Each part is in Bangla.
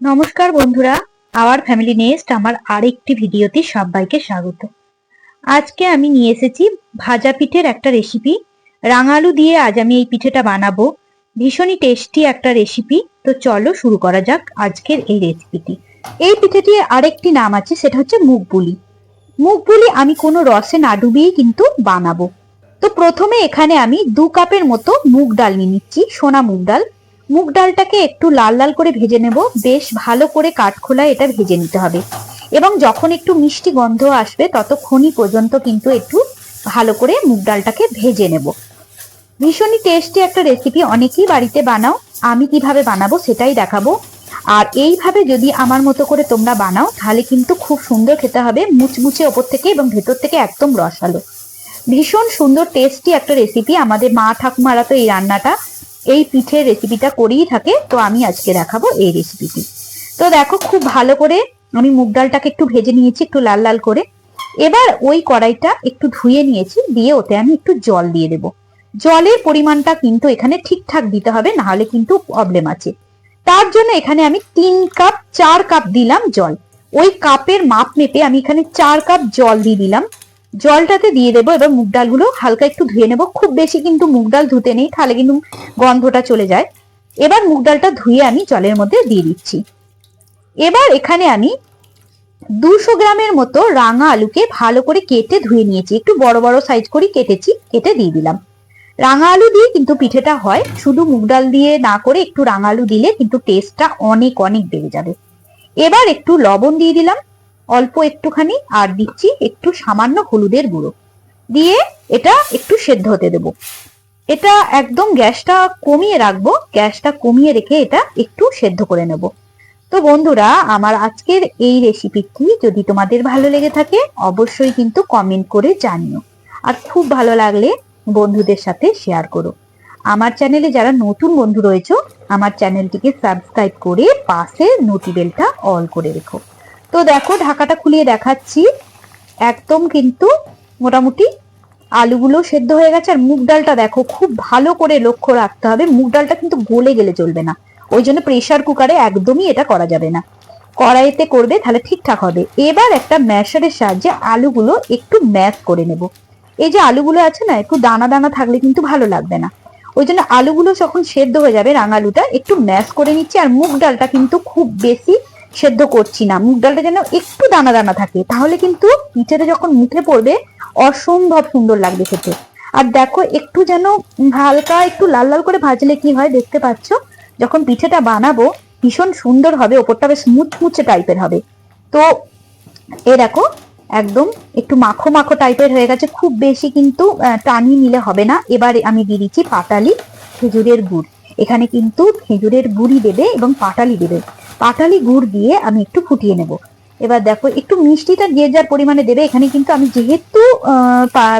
নমস্কার বন্ধুরা, আওয়ার ফ্যামিলি নেস্ট, আমার আরেকটি ভিডিওতে সবাইকে স্বাগত। আজকে আমি নিয়ে এসেছি ভাজা পিঠের একটা রেসিপি রাঙালু দিয়ে আজ আমি এই পিঠেটা বানাবো। ভীষণই টেস্টি একটা রেসিপি তো চলো শুরু করা যাক আজকের এই রেসিপিটি এই পিঠেটির আরেকটি নাম আছে, সেটা হচ্ছে মুগ বুলি মুগ বুলি আমি কোনো রসে না ডুবিয়েই কিন্তু বানাবো। তো প্রথমে এখানে আমি দু কাপের মতো মুগ ডাল নিয়ে নিচ্ছি, সোনা মুগ ডাল। মুগ ডালটাকে একটু লাল লাল করে ভেজে নেব। বেশ ভালো করে কাঠখোলায় এটা ভেজে নিতে হবে। এবং যখন একটু মিষ্টি গন্ধ আসবে, ততক্ষণই পর্যন্ত কিন্তু একটু ভালো করে মুগ ডালটাকে ভেজে নেব। ভীষণই টেস্টি একটা রেসিপি অনেকেই বাড়িতে বানাও। আমি কীভাবে বানাবো সেটাই দেখাবো। আর এইভাবে যদি আমার মতো করে তোমরা বানাও, তাহলে কিন্তু খুব সুন্দর খেতে হবে, মুচমুচে ওপর থেকে এবং ভেতর থেকে একদম রসালো। ভীষণ সুন্দর, টেস্টি একটা রেসিপি আমাদের মা ঠাকুমারা তো এই রান্নাটা এই পিঠের রেসিপিটা করেই থাকে। তো আমি আজকে দেখাবো এই রেসিপিটি তো দেখো, খুব ভালো করে আমি মুগ ডালটাকে একটু ভেজে নিয়েছি, একটু লাল লাল করে। এবার ওই কড়াইটা একটু ধুয়ে নিয়েছি, দিয়ে ওতে আমি একটু জল দিয়ে দেব। জলের পরিমাণটা কিন্তু এখানে ঠিকঠাক দিতে হবে, না হলে কিন্তু প্রবলেম আছে। তার জন্য এখানে আমি তিন কাপ, চার কাপ দিলাম জল। ওই কাপের মাপ মেপে আমি এখানে চার কাপ জল দিয়ে দিলাম। জলটাতে দিয়ে দেবো, এবার মুগ ডালগুলো হালকা একটু ধুয়ে নেব। খুব বেশি কিন্তু মুগ ডাল ধুতে নেই, তাহলে কিন্তু গন্ধটা চলে যায়। এবার মুগ ডালটা ধুয়ে আমি জলের মধ্যে দিয়ে দিচ্ছি। এবার এখানে আমি দুশো গ্রামের মতো রাঙা আলুকে ভালো করে কেটে ধুয়ে নিয়েছি। একটু বড় বড় সাইজ করে কেটেছি, কেটে দিয়ে দিলাম। রাঙা আলু দিয়ে কিন্তু পিঠেটা হয়, শুধু মুগ ডাল দিয়ে না করে একটু রাঙা আলু দিলে কিন্তু টেস্টটা অনেক অনেক বেড়ে যাবে। এবার একটু লবণ দিয়ে দিলাম। অল্প একটুখানি আর দিচ্ছি একটু সামান্য হলুদের গুঁড়ো। দিয়ে এটা একটু সেদ্ধ হতে দেব। এটা একদম গ্যাসটা কমিয়ে রাখব, গ্যাসটা কমিয়ে রেখে এটা একটু সেদ্ধ করে নেব। তো বন্ধুরা, আমার আজকের এই রেসিপিটি যদি তোমাদের ভালো লেগে থাকে, অবশ্যই কিন্তু কমেন্ট করে জানিও। আর খুব ভালো লাগলে বন্ধুদের সাথে শেয়ার করো। আমার চ্যানেলে যারা নতুন বন্ধু রয়েছে, আমার চ্যানেলটিকে সাবস্ক্রাইব করে পাশে নোটিবেলটা অল করে রেখো। তো দেখো, ঢাকাটা খুলিয়ে দেখাচ্ছি। একদম কিন্তু মোটামুটি আলুগুলো সেদ্ধ হয়ে গেছে। আর মুগ ডালটা দেখো, খুব ভালো করে লক্ষ্য রাখতে হবে। মুগ ডালটা কিন্তু গলে গেলে চলবে না। ওই জন্য প্রেশার কুকারে একদমই এটা করা যাবে না। কড়াইতে করবে, তাহলে ঠিকঠাক হবে। এবার একটা ম্যাশারের সাহায্যে আলুগুলো একটু ম্যাশ করে নেব। এই যে আলুগুলো আছে না, একটু দানা দানা থাকলে কিন্তু ভালো লাগবে না। ওই জন্য আলুগুলো যখন সেদ্ধ হয়ে যাবে রাঙালুটা, একটু ম্যাশ করে নিচ্ছি। আর মুগ ডালটা কিন্তু খুব বেশি সেদ্ধ করছি না। মুগ ডালটা যেন একটু দানা দানা থাকে, তাহলে কিন্তু পিঠেটা যখন মুখে পড়বে, অসম্ভব সুন্দর লাগবে খেতে। আর দেখো, একটু যেন হালকা একটু লাল লাল করে ভাজলে কি হয় দেখতে পাচ্ছ? যখন পিঠেটা বানাবো, ভীষণ সুন্দর হবে, ওপরটা বেশ মুচমুচে টাইপের হবে। তো এ দেখো, একদম একটু মাখো মাখো টাইপের হয়ে গেছে, খুব বেশি কিন্তু টানি নিলে হবে না। এবারে আমি দিয়ে দিচ্ছি পাটালি খেজুরের গুড়। এখানে কিন্তু খেজুরের গুড়ি দেবে এবং পাটালি দেবে। পাটালি গুড় দিয়ে আমি একটু ফুটিয়ে নেব। এবার দেখো, একটু মিষ্টিটা যে যার পরিমাণে দেবে, এখানে কিন্তু আমি যেহেতু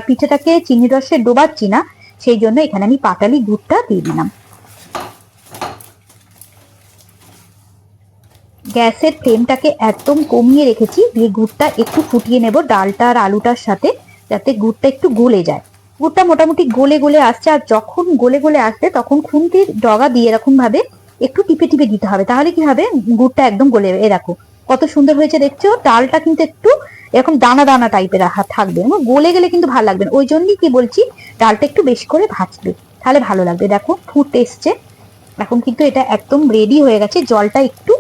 পিঠেটাকে চিনি রসে ডোবাচ্ছি না, সেই জন্য এখানে আমি পাটালি গুড়টা দিয়ে দিলাম। গ্যাসের ফ্লেমটাকে একদম কমিয়ে রেখেছি, দিয়ে গুড়টা একটু ফুটিয়ে নেব ডালটা আর আলুটার সাথে, যাতে গুড়টা একটু গলে যায়। গুড়টা মোটামুটি গলে গলে আসছে, আর যখন গলে গলে আসবে, তখন খুন্তির ডগা দিয়ে এরকম ভাবে একটু টিপে টিপে দিতে হবে। তাহলে কি হবে? গুড়টা একদম গলে এ দেখো কত সুন্দর হয়েছে দেখছ? ডালটা কিন্তু একটু এরকম দানা দানা টাইপের থাকবে। গলে গেলে কিন্তু ভালো লাগবে ওই জন্যই কি বলছি, ডালটা একটু বেশি করে ভাজবে। তাহলে ভালো লাগবে। দেখো, ফুট এসছে। এখন কিন্তু এটা একদম রেডি হয়ে গেছে। জলটা একটু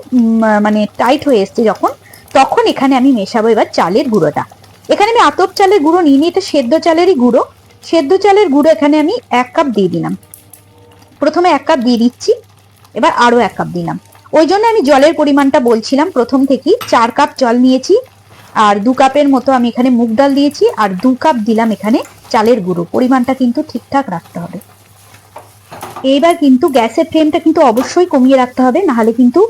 মানে টাইট হয়ে এসছে যখন, তখন এখানে আমি মেশাবো এবার চালের গুঁড়োটা। এখানে আমি আতপ চালের গুঁড়ো নিয়ে নিই এটা সেদ্ধ চালেরই গুঁড়ো। সেদ্ধ চালের গুঁড়ো এখানে আমি এক কাপ দিয়ে দিলাম। প্রথমে এক কাপ দিয়ে দিচ্ছি। এবার আরও এক কাপ দিলাম। ওই জন্য আমি জলের পরিমাণটা বলছিলাম, প্রথম থেকেই চার কাপ জল নিয়েছি, আর দু কাপের মতো আমি এখানে মুগ ডাল দিয়েছি, আর দু কাপ দিলাম এখানে চালের গুঁড়ো। পরিমাণটা কিন্তু ঠিকঠাক রাখতে হবে। এইবার কিন্তু গ্যাসের ফ্লেমটা কিন্তু অবশ্যই কমিয়ে রাখতে হবে, নাহলে কিন্তু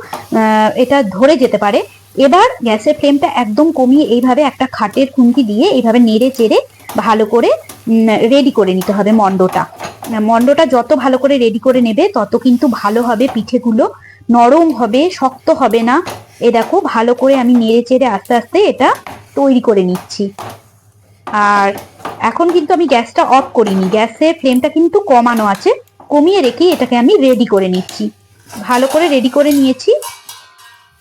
এটা ধরে যেতে পারে। এবার গ্যাসের ফ্লেমটা একদম কমিয়ে এইভাবে একটা খাটের খুন্তি দিয়ে এইভাবে নেড়ে চেড়ে ভালো করে রেডি করে নিতে হবে মন্ডটা। মন্ডটা যত ভালো করে রেডি করে নেবে, তত কিন্তু ভালো হবে পিঠেগুলো। নরম হবে, শক্ত হবে না। এ দেখো, ভালো করে আমি নেড়ে চেড়ে আস্তে আস্তে এটা তৈরি করে নিচ্ছি। আর এখন কিন্তু আমি গ্যাসটা অফ করিনি। গ্যাসের ফ্লেমটা কিন্তু কমানো আছে। কমিয়ে রেখে এটাকে আমি রেডি করে নিচ্ছি। ভালো করে রেডি করে নিয়েছি।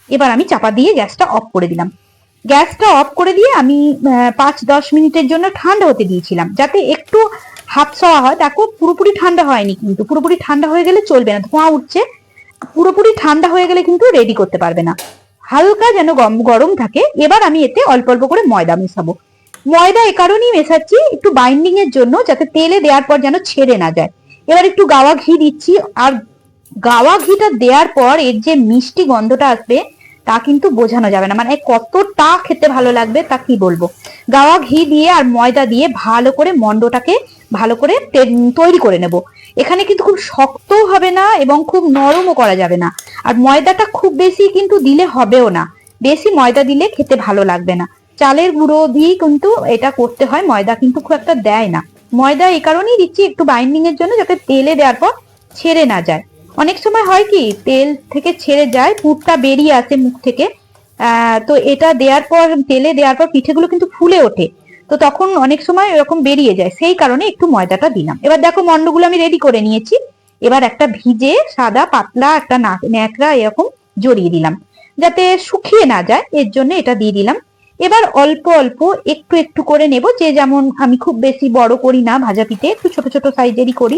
এবার আমি চাপা দিয়ে গ্যাসটা অফ করে দিলাম। গ্যাসটা অফ করে দিয়ে আমি পাঁচ দশ মিনিটের জন্য ঠান্ডা হতে দিয়েছিলাম। যাতে একটু হাফ সওয়া হয়, দেখো পুরোপুরি ঠান্ডা হয়নি কিন্তু, পুরোপুরি ঠান্ডা হয়ে গেলে চলবে না, ধোঁয়া উঠছে। পুরোপুরি ঠান্ডা হয়ে গেলে কিন্তু রেডি করতে পারবে না। হালকা যেন গরম থাকে, এবার আমি এতে অল্প অল্প করে ময়দা মেশাবো। ময়দা এ কারণেই মেশাচ্ছি একটু বাইন্ডিং এর জন্য, যাতে তেলে দেওয়ার পর যেন ছেড়ে না যায়। এবার একটু গাওয়া ঘি দিচ্ছি, আর গাওয়া ঘিটা দেওয়ার পর এর যে মিষ্টি গন্ধটা আসবে, তা কিন্তু বোঝানো যাবে না। মানে কতটা খেতে ভালো লাগবে তা কি বলব? গাওয়া ঘি দিয়ে আর ময়দা দিয়ে ভালো করে মন্ডটাকে ভালো করে তৈরি করে নেব। এখানে কিন্তু খুব শক্তও হবে না এবং খুব নরমও করা যাবে না। আর ময়দাটা খুব বেশি কিন্তু দিলে হবেও না। বেশি ময়দা দিলে খেতে ভালো লাগবে না। চালের গুঁড়ো দিয়ে কিন্তু এটা করতে হয়, ময়দা কিন্তু খুব একটা দেয় না। ময়দা এই কারণেই দিচ্ছি একটু বাইন্ডিং এর জন্য যাতে তেলে দেওয়ার পর ছেড়ে না যায়। অনেক সময় হয় কি, তেল থেকে ছেড়ে যায়, পুরটা বেরিয়ে আসে মুখ থেকে। তো এটা দেওয়ার পর, তেলে দেওয়ার পর পিঠেগুলো কিন্তু ফুলে ওঠে। তো তখন অনেক সময় এরকম বেরিয়ে যায়। সেই কারণে একটু ময়দাটা দিলাম। এবার দেখো মন্ডগুলো আমি রেডি করে নিয়েছি। এবার একটা ভিজে সাদা পাতলা একটা ন্যাকড়া এরকম জড়িয়ে দিলাম। যাতে শুকিয়ে না যায়, এর জন্য এটা দিয়ে দিলাম। এবার অল্প অল্প একটু একটু করে নেব। যে যেমন আমি খুব বেশি বড় করি না ভাজা পিঠে একটু ছোট ছোট সাইজেরই করি।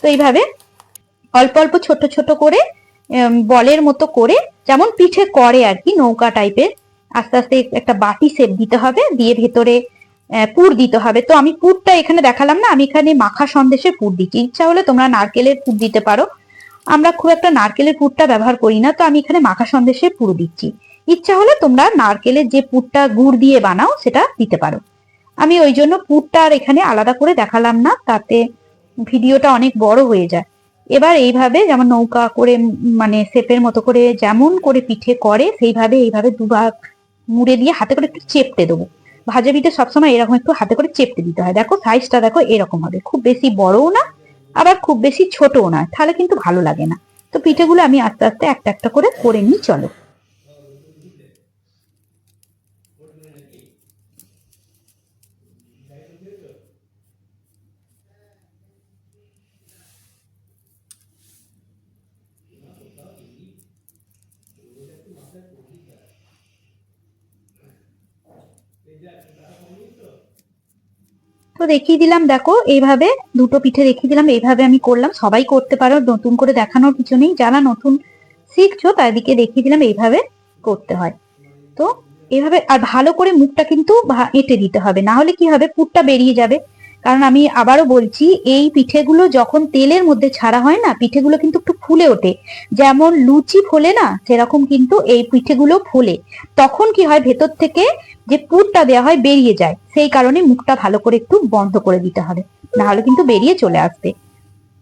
তো এইভাবে অল্প অল্প ছোট ছোট করে বলের মতো করে, যেমন পিঠে করে আর কি, নৌকা টাইপের আস্তে আস্তে একটা বাটি শেপ দিতে হবে। দিয়ে ভেতরে পুর দিতে হবে। তো আমি পুরটা এখানে দেখালাম না, আমি এখানে মাখা সন্দেশে পুর দিচ্ছি। ইচ্ছা হলে তোমরা নারকেলের পুর দিতে পারো। আমরা খুব একটা নারকেলের পুরটা ব্যবহার করি না, তো আমি এখানে মাখা সন্দেশে পুর দিচ্ছি। ইচ্ছা হলে তোমরা নারকেলের যে পুরটা গুড় দিয়ে বানাও, সেটা দিতে পারো। আমি ওই জন্য পুরটা আর এখানে আলাদা করে দেখালাম না, তাতে ভিডিওটা অনেক বড় হয়ে যায়। এবার এইভাবে যেমন নৌকা করে মানে শেপের মতো করে যেমন করে পিঠে করে, সেইভাবে এইভাবে দুভাগ মুড়ে দিয়ে হাতে করে একটু চেপটে দেবো। ভাজা পিঠে সবসময় এরকম একটু হাতে করে চেপটে দিতে হয়। দেখো সাইজটা দেখো এরকম হবে। খুব বেশি বড়ও না, আবার খুব বেশি ছোটও না, তাহলে কিন্তু ভালো লাগে না। তো পিঠেগুলো আমি আস্তে আস্তে একটা একটা করে করে নিই, চলো। তো দেখিয়ে দিলাম, দেখো, এইভাবে দুটো পিঠে দেখিয়ে দিলাম, এইভাবে আমি করলাম। সবাই করতে পারো, নতুন করে দেখানোর কিছু নেই। যারা নতুন শিখছো, তাদেরকে দেখিয়ে দিলাম, এইভাবে করতে হয়। তো এইভাবে, আর ভালো করে মুখটা কিন্তু এঁটে দিতে হবে। না হলে কি হবে? পুরটা বেরিয়ে যাবে। কারণ আমি আবারও বলছি, এই পিঠেগুলো যখন তেলের মধ্যে ছাড়া হয় না, পিঠেগুলো কিন্তু একটু ফুলে ওঠে। যেমন লুচি ফোলে না, সেরকম কিন্তু এই পিঠেগুলো ফোলে। তখন কি হয়? ভেতর থেকে যে পুরটা দেওয়া হয় বেরিয়ে যায়। সেই কারণে মুখটা ভালো করে একটু বন্ধ করে দিতে হবে। না হলে কিন্তু বেরিয়ে চলে আসবে।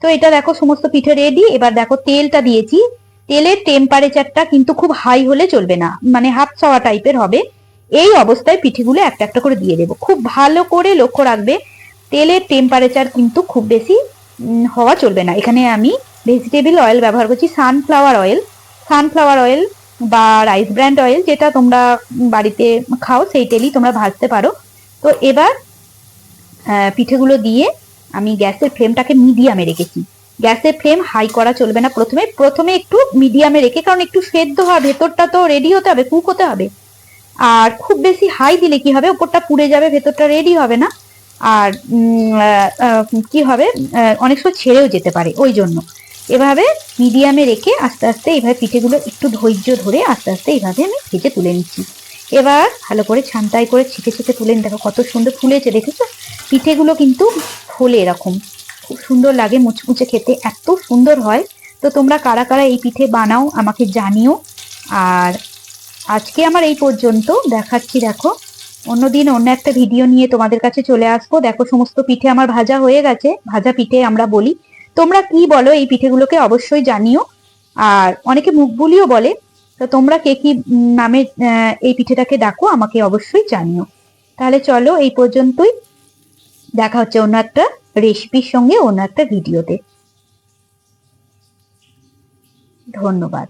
তো এটা দেখো সমস্ত পিঠে রেডি এবার দেখো তেলটা দিয়েছি। তেলের টেম্পারেচারটা কিন্তু খুব হাই হলে চলবে না। মানে হাফ ছাওয়া টাইপের হবে। এই অবস্থায় পিঠেগুলো একটা একটা করে দিয়ে দেবো। খুব ভালো করে লক্ষ্য রাখবে। তেলের টেম্পারেচার কিন্তু খুব বেশি হওয়া চলবে না। এখানে আমি ভেজিটেবল অয়েল ব্যবহার করছি। সানফ্লাওয়ার অয়েল সানফ্লাওয়ার অয়েল বা রাইস ব্র্যান্ড অয়েল যেটা তোমরা বাড়িতে খাও সেই তেলই তোমরা ভাজতে পারো। তো এবার পিঠেগুলো দিয়ে আমি গ্যাসের ফ্লেমটাকে মিডিয়ামে রেখেছি। গ্যাসের ফ্লেম হাই করা চলবে না প্রথমে। প্রথমে একটু মিডিয়ামে রেখে, কারণ একটু সেদ্ধ হওয়া ভেতরটা তো রেডি হতে হবে কুক হতে হবে। আর খুব বেশি হাই দিলে কি হবে? উপরটা পুড়ে যাবে, ভেতরটা রেডি হবে না। আর কি হবে? অনেক সময় ছেড়েও যেতে পারে, ওই জন্য। এভাবে মিডিয়ামে রেখে আস্তে আস্তে এইভাবে পিঠেগুলো একটু ধৈর্য ধরে আস্তে আস্তে এইভাবে আমি ভেজে তুলে নিচ্ছি। এবার ভালো করে ছান্তাই করে ছিটে ছিটে তুলে। দেখো কত সুন্দর ফুলেছে, দেখেছ? পিঠেগুলো কিন্তু ফোলে এরকম। খুব সুন্দর লাগে মুচমুচে খেতে। এত সুন্দর হয়। তো তোমরা কারা কারা এই পিঠে বানাও আমাকে জানিও। আর আজকে আমার এই পর্যন্ত। দেখাচ্ছি, দেখো। অন্যদিন অন্য একটা ভিডিও নিয়ে তোমাদের কাছে চলে আসব। দেখো, সমস্ত পিঠে আমার ভাজা হয়ে গেছে। ভাজা পিঠে আমরা বলি। তোমরা কি বলো এই পিঠেগুলোকে অবশ্যই জানিও। আর অনেকে মুখবুলিও বলে, তো তোমরা কে কি নামে এই পিঠেটাকে ডাকো, আমাকে অবশ্যই জানিও। তাহলে চলো এই পর্যন্তই। দেখা হচ্ছে অন্য একটা রেসিপির সঙ্গে, অন্য একটা ভিডিওতে। ধন্যবাদ।